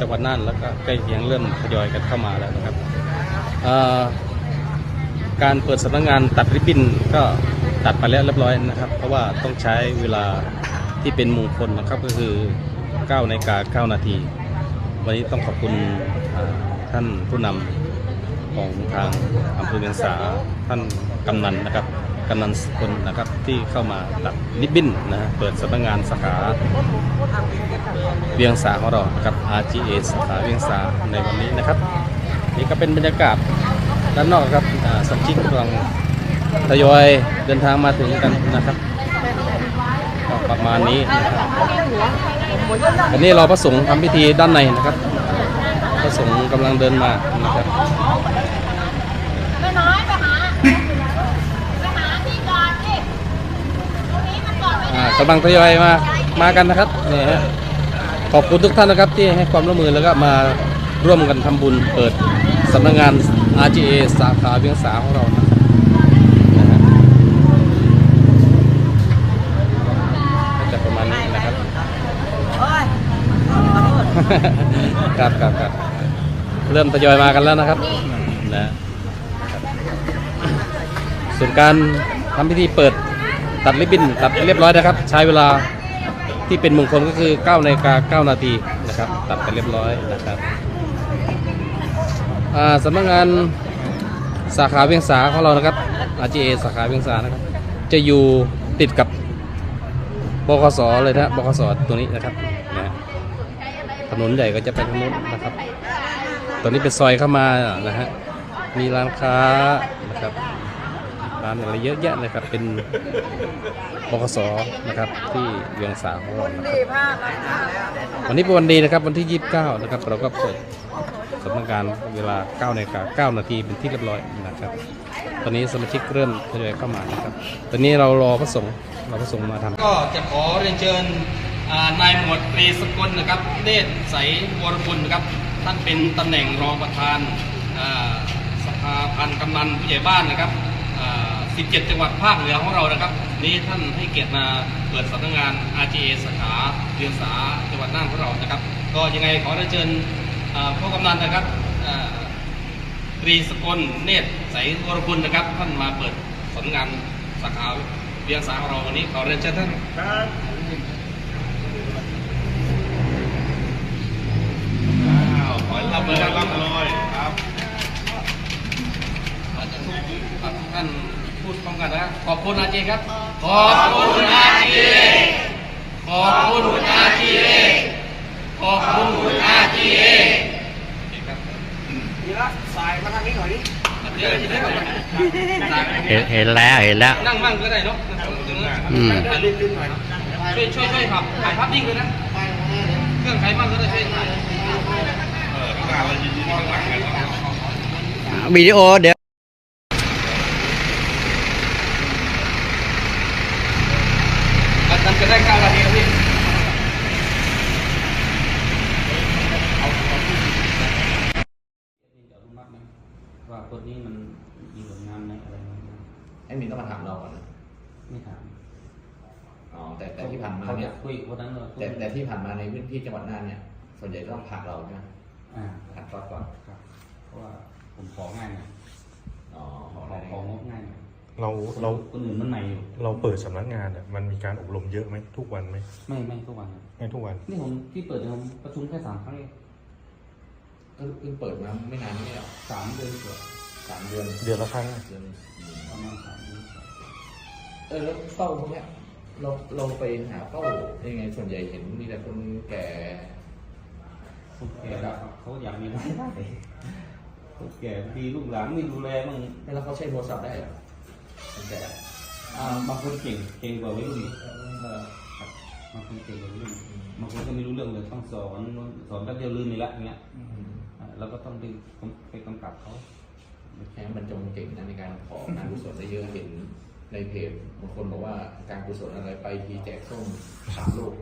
จังหวัดน่านแล้วก็ใกล้เคียงเริ่มทยอยกันเข้ามาแล้วนะครับการเปิดสำนักงานตัดริบบิ้นก็ตัดไปแล้วเรียบร้อยนะครับ เพราะว่าต้องใช้เวลาที่เป็นมงคลนะครับก็คือ9นาฬิกา9นาที วันนี้ต้องขอบคุณท่านผู้นำของทางอำเภอเวียงสาท่านกำนันนะครับ กำนันสกลนะครับที่เข้ามาตัดริบบิ้นนะฮะเปิดสำนักงานสาขาเวียงสาของเรานะครับ RGA สาขาเวียงสาในวันนี้นะครับ นี่ก็เป็นบรรยากาศด้านนอกครับสมาชิกกำลังทยอยเดินทางมาถึงกันนะครับประมาณนี้อันนี้เราพระสงฆ์ทำพิธีด้านในนะครับ พระสงฆ์กำลังเดินมานะครับ ก่อนไม่อ่าได้กำลังทยอยมามากันนะครับนี่ฮะขอบคุณทุกท่านนะครับที่ให้ความร่วมมือแล้วก็มาร่วมกันทำบุญเปิดสำนักงาน RGA สาขาเวียงสาของเรานะครับนะฮะก็จะประมาณนี้นะครับครับครับครับเริ่มทยอยมากันแล้วนะครับนะส่วนการทำพิธีเปิด ตัดริบบิ้นตัดเรียบร้อยนะครับ ใช้เวลาที่เป็นมงคลก็คือ9นาฬิกา9นาทีนะครับ ตัดไปเรียบร้อยนะครับสำนักงานสาขาเวียงสาของเรานะครับ RGA สาขาเวียงสานะครับ จะอยู่ติดกับบกสเลยนะบกสตัวนี้นะครับนะฮะถนนใหญ่ก็จะไปทางนู้นนะครับ ตอนนี้เป็นซอยเข้ามานะฮะมีร้านค้านะครับ ร้านอะไรเยอะแยะเลยครับ เป็นบกสนะครับที่เวียงสาของเรานะครับวันนี้เป็นวันดีนะครับวันที่ 29 นะครับ เราก็เปิดสำนักงานเวลา9นาฬิกา9นาทีเป็นที่เรียบร้อยนะครับ ตอนนี้สมาชิกเริ่มทยอยเข้ามานะครับ ตอนนี้เรารอพระสงฆ์เราพระสงฆ์มาทำก็จะขอเรียนเชิญนายหมวดตรีสกลนะครับเนตรใสวรกุลนะครับ ท่านเป็นตำแหน่งรองประธานสภาพันธ์กำนันผู้ใหญ่บ้านนะครับ 17 จังหวัดภาคเหนือของเรานะครับ นี้ท่านให้เกียรติมาเปิดสำนักงาน RGA สาขาเรียนสาจังหวัดน่านของเรานะครับ ก็ยังไงขอเรียนเชิญอ่าพ่อกำนันนะครับตรีสกลเนตรใสวรคุณนะครับ ท่านมาเปิดสำนักงานสาขาเรียนสาของเราวันนี้ขอเรียนเชิญท่านครับ คุณอาเจครับ ขอบคุณอาเจขอบคุณอาเจขอบคุณอาเจครับเดี๋ยวจะได้แบบเห็นเห็นแล้วเห็นแล้ว นั่งมั่งก็ได้เนาะนั่งตรงนั้นอืมถ่ายรูปหน่อยช่วยช่วยช่วยขับถ่ายภาพนิ่งด้วยนะ เครื่องใครมั่งก็ได้ช่วยถ่ายเออข้างหน้าเรายืนข้างหลังกันวิดีโอเดี๋ยว อาจารย์จะได้เก้านาทีครับพี่ว่าคนนี้มันมีผลงานในอะไรไอ้มินต้องมาถามเราก่อนนะไม่ถาม อ๋อ แต่แต่ที่ผ่านมาเนี่ยคุยวันนั้นเราแต่แต่ที่ผ่านมาในพื้นที่จังหวัดน่านเนี่ย ส่วนใหญ่ต้องผลักเราใช่ไหมอ่าผลักก่อนก่อนครับเพราะว่าผมของ่ายหน่อ เราเราคนอื่นมันใหม่อยู่เราเปิดสำนักงานอะมันมีการอบรมเยอะไหมทุกวันไหมไม่ไม่ทุกวันครับไม่ทุกวัน นี่ผมที่เปิดเนี่ยผมประชุมแค่สามครั้งเองก็เพิ่งเปิดมาไม่นานนี่หรอกสามเดือนเกือบสามเดือนเดือนละครั้งอะเดือนอืมประมาณสามเดือนเออแล้วเป้าพวกเนี้ยเราเราไปหาเป้ายังไงส่วนใหญ่เห็นมีแต่คนแก่คนแก่ครับเขาอยากมีรายได้คนแก่บางทีลูกหลานไม่ดูแลบ้างแล้วเขาใช้โทรศัพท์ได้เหรอคน แก่อ่าบางคนเก่งเก่งกว่าวัยรุ่นอีกครับบางคนเก่งกว่าวัยรุ่นบางคนก็ไม่รู้เรื่องเลยต้องสอนสอนแป๊บเดียวลืมไปละอย่างเงี้ยอืมอ่าเราก็ต้องไปไปกำกับเขาแค่มันจงเก่งนะในการของานกุศลได้เยอะเห็นในเพจบางคนบอกว่าการกุศลอะไรไปทีแจกส้มสามลูก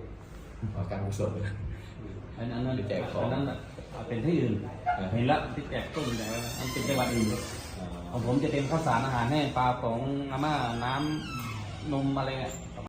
อ๋อการกุศลอันนั้นอันนั้นไปแจกของอันนั้นน่ะเป็นที่อื่นอ่าเห็นละที่แจกต้นแต่ว่าอันเป็นจังหวัดอื่นอ๋อ ของผมจะเป็นข้าวสารอาหารแห้งปลาของอาม่าน้ำนมอะไรเนี่ย